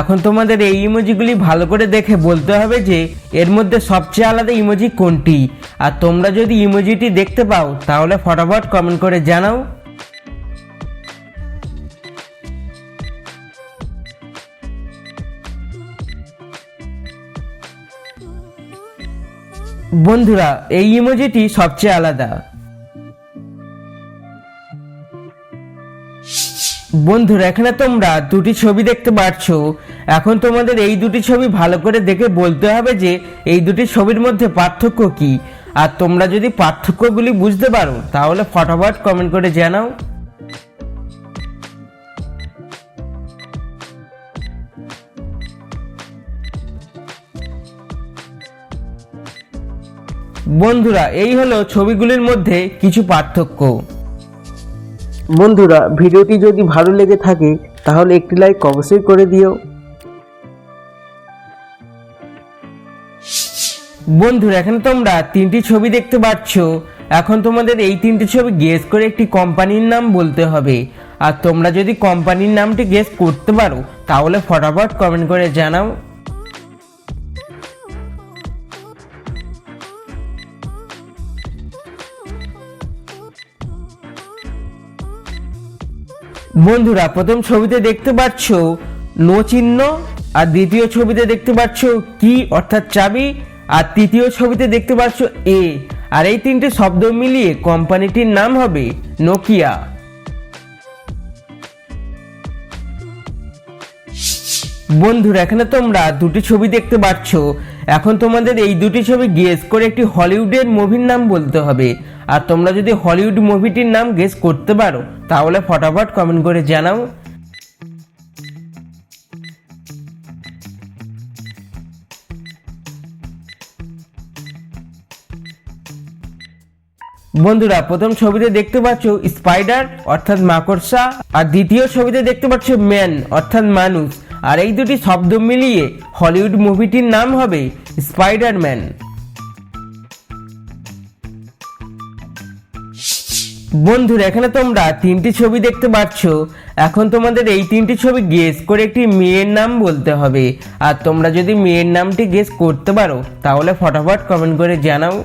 এখন তোমাদের এই ইমোজিগুলি ভালো করে দেখে বলতে হবে যে এর মধ্যে সবচেয়ে আলাদা ইমোজি কোনটি। আর তোমরা যদি ইমোজিটি দেখতে পাও, তাহলে ফটাফট কমেন্ট করে জানাও। বন্ধুরা, এই ইমোজিটি সবচেয়ে আলাদা। বন্ধুরা, এখানে তোমরা দুটি ছবি দেখতে পাচ্ছ এখন তোমাদের এই দুটি ছবি ভালো করে দেখে বলতে হবে যে, এই দুটি ছবির মধ্যে পার্থক্য কি। আর তোমরা যদি পার্থক্যগুলি বুঝতে পারো, তাহলে ফটাফট কমেন্ট করে জানাও। বন্ধুরা, এই হলো ছবিগুলির মধ্যে কিছু পার্থক্য। বন্ধুরা, ভিডিওটি যদি ভালো লেগে থাকে, তাহলে একটি লাইক অবশ্যই করে দিও। বন্ধুরা, এখানে তোমরা তিনটি ছবি দেখতে পাচ্ছ। এখন তোমাদের এই তিনটি ছবি গেস করে একটি কোম্পানির নাম বলতে হবে। আর তোমরা যদি কোম্পানির নামটি গেস করতে পারো, তাহলে ফটাফট কমেন্ট করে জানাও। বন্ধুরা, প্রথম ছবিতে দেখতে পাচ্ছ নো চিহ্ন, আর দ্বিতীয় ছবিতে দেখতে পাচ্ছ কি অর্থাৎ চাবি, আর তৃতীয় ছবিতে দেখতে পাচ্ছ এ। আর এই তিনটে শব্দ মিলিয়ে কোম্পানিটির নাম হবে নোকিয়া। বন্ধুরা, এখানে তোমরা দুটি ছবি দেখতে পাচ্ছ। এখন তোমাদের এই দুটি ছবি গেস করে একটি হলিউডের মুভির নাম বলতে হবে। আর তোমরা যদি হলিউড মুভিটির নাম গেস করতে পারো, তাহলে ফটাফট কমেন্ট করে জানাও। বন্ধুরা, প্রথম ছবিতে দেখতে পাচ্ছ স্পাইডার অর্থাৎ মাকড়সা, আর দ্বিতীয় ছবিতে দেখতে পাচ্ছ ম্যান অর্থাৎ মানুষ। আর এই দুটি শব্দ মিলিয়ে হলিউড মুভিটির নাম হবে স্পাইডারম্যান বন্ধুরা, এখানে তোমরা তিনটি ছবি দেখতে পাচ্ছ। এখন তোমাদের এই তিনটি ছবি গেস করে একটি মেয়ের নাম বলতে হবে। আর তোমরা যদি মেয়ের নামটি গেস করতে পারো, তাহলে ফটাফট কমেন্ট করে জানাও।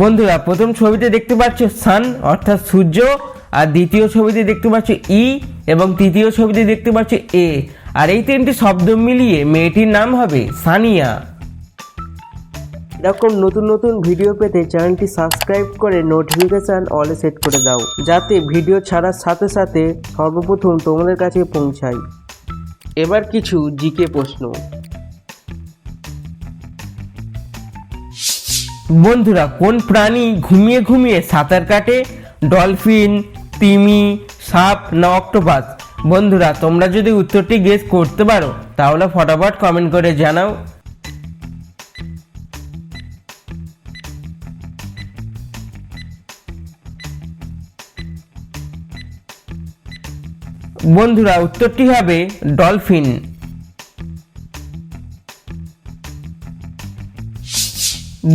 বন্ধুরা, প্রথম ছবিতে দেখতে পাচ্ছ সান অর্থাৎ সূর্য। আর দ্বিতীয় ছবিতে দেখতে পাচ্ছ ই এবং তৃতীয় ছবিতে দেখতে পাচ্ছ এ আর এই তিনটি শব্দ মিলিয়ে মেয়েটির নাম হবে সানিয়া। এরকম নতুন নতুন ভিডিও পেতে চ্যানেলটি সাবস্ক্রাইব করে নোটিফিকেশান অলে সেট করে দাও যাতে ভিডিও ছাড়ার সাথে সাথে সর্বপ্রথম তোমাদের কাছে পৌঁছায় এবার কিছু জিকে প্রশ্ন। বন্ধুরা কোন প্রাণী ঘুমিয়ে ঘুমিয়ে সাঁতার কাটে? ডলফিন তিমি সাপ না অক্টোপাস? বন্ধুরা, তোমরা যদি উত্তরটি গেস করতে পারো, তাহলে ফটাফট কমেন্ট করে জানাও। বন্ধুরা, উত্তরটি হবে ডলফিন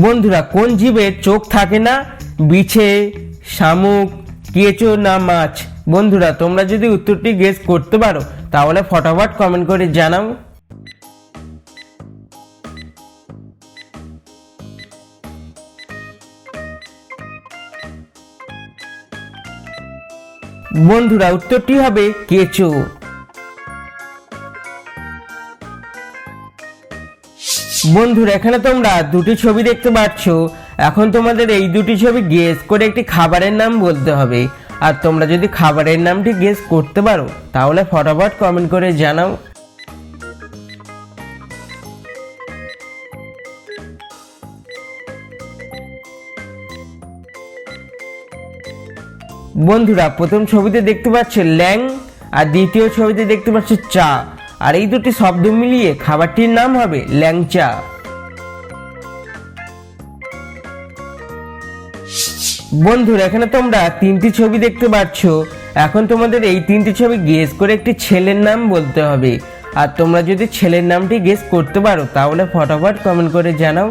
বন্ধুরা, কোন জীবের চোখ থাকে না? বিছে, শামুক, কেঁচো না মাছ? বন্ধুরা, তোমরা যদি উত্তরটি গেস করতে পারো, তাহলে ফটাফট কমেন্ট করে জানাও। বন্ধুরা, উত্তরটি হবে কেঁচো। বন্ধুরা, এখানে তোমরা দুটি ছবি দেখতে পাচ্ছ এখন তোমাদের এই দুটি ছবি গেস করে একটি খাবারের নাম বলতে হবে। আর তোমরা যদি খাবারের নামটি গেস করতে পারো, তাহলে ফটাফট কমেন্ট করে জানাও। বন্ধুরা, প্রথম ছবিতে দেখতে পাচ্ছে ল্যাং, আর দ্বিতীয় ছবিতে দেখতে পাচ্ছে চা। আর এই দুটি শব্দ মিলিয়ে খাবারটির নাম হবে ল্যাংচা। বন্ধুরা, এখানে তোমরা তিনটি ছবি দেখতে পাচ্ছ। এখন তোমাদের এই তিনটি ছবি গেস করে একটি ছেলের নাম বলতে হবে। আর তোমরা যদি ছেলের নামটি গেস করতে পারো, তাহলে ফটাফট কমেন্ট করে জানাও।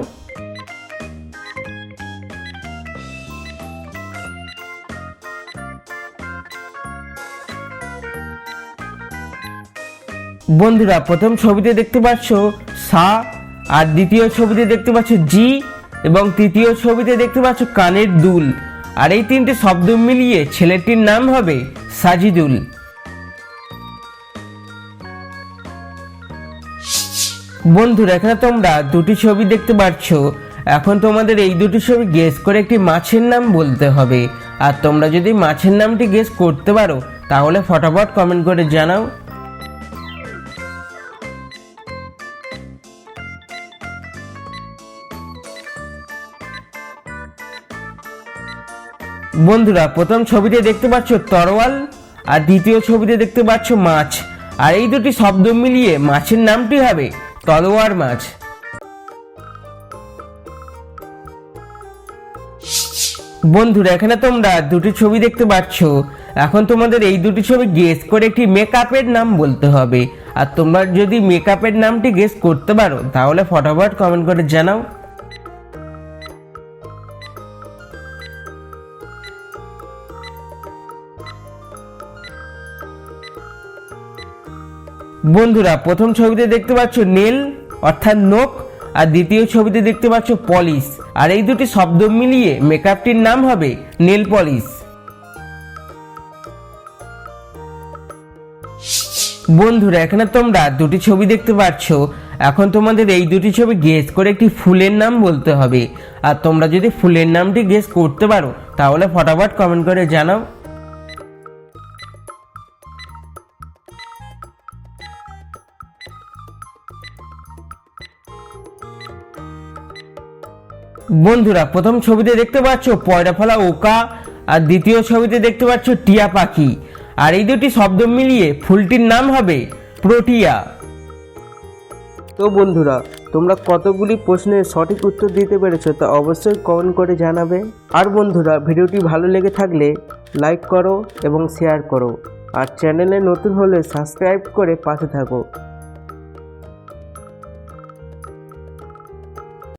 বন্ধুরা, প্রথম ছবিতে দেখতে পাচ্ছ সা, আর দ্বিতীয় ছবিতে দেখতে পাচ্ছ জি। এবং তৃতীয় ছবিতে দেখতে পাচ্ছ কানের দুল। আর এই তিনটে শব্দ মিলিয়ে ছেলেটির নাম হবে সাজিদুল। বন্ধুরা, এখানে তোমরা দুটি ছবি দেখতে পাচ্ছ এখন তোমাদের এই দুটি ছবি গেস করে একটি মাছের নাম বলতে হবে। আর তোমরা যদি মাছের নামটি গেস করতে পারো, তাহলে ফটাফট কমেন্ট করে জানাও। বন্ধুরা, প্রথম ছবিতে দেখতে পাচ্ছ তরোয়াল, আর দ্বিতীয় ছবিতে দেখতে পাচ্ছ মাছ। আর এই দুটি শব্দ মিলিয়ে মাছের নামটি হবে তলোয়ার মাছ। বন্ধুরা, এখানে তোমরা দুটি ছবি দেখতে পাচ্ছ। এখন তোমাদের এই দুটি ছবি গেস করে একটি মেকআপের নাম বলতে হবে। আর তোমরা যদি মেকআপের নামটি গেস করতে পারো, তাহলে ফটাফট কমেন্ট করে জানাও। বন্ধুরা, প্রথম ছবিতে দেখতে পাচ্ছ নেল, অর্থাৎ নোক আর দ্বিতীয় ছবিতে দেখতে পাচ্ছ পলিশ। আর এই দুটি শব্দ মিলিয়ে মেকআপটির নাম হবে নেল পলিশ। বন্ধুরা, এখানে তোমরা দুটি ছবি দেখতে পাচ্ছ। এখন তোমাদের এই দুটি ছবি গেস করে একটি ফুলের নাম বলতে হবে। আর তোমরা যদি ফুলের নামটি গেস করতে পারো, তাহলে ফটাফট কমেন্ট করে জানাও। বন্ধুরা, প্রথম ছবিতে দেখতে পাচ্ছ পয়রা ফলা ওকা, আর দ্বিতীয় ছবিতে দেখতে পাচ্ছ টিয়া পাখি। আর এই দুটি শব্দ মিলিয়ে ফুলটির নাম হবে প্রোটিয়া। তো বন্ধুরা, তোমরা কতগুলি প্রশ্নের সঠিক উত্তর দিতে পেরেছ তা অবশ্যই কমেন্ট করে জানাবে। আর বন্ধুরা, ভিডিওটি ভালো লেগে থাকলে লাইক করো এবং শেয়ার করো। আর চ্যানেলে নতুন হলে সাবস্ক্রাইব করে পাশে থাকো।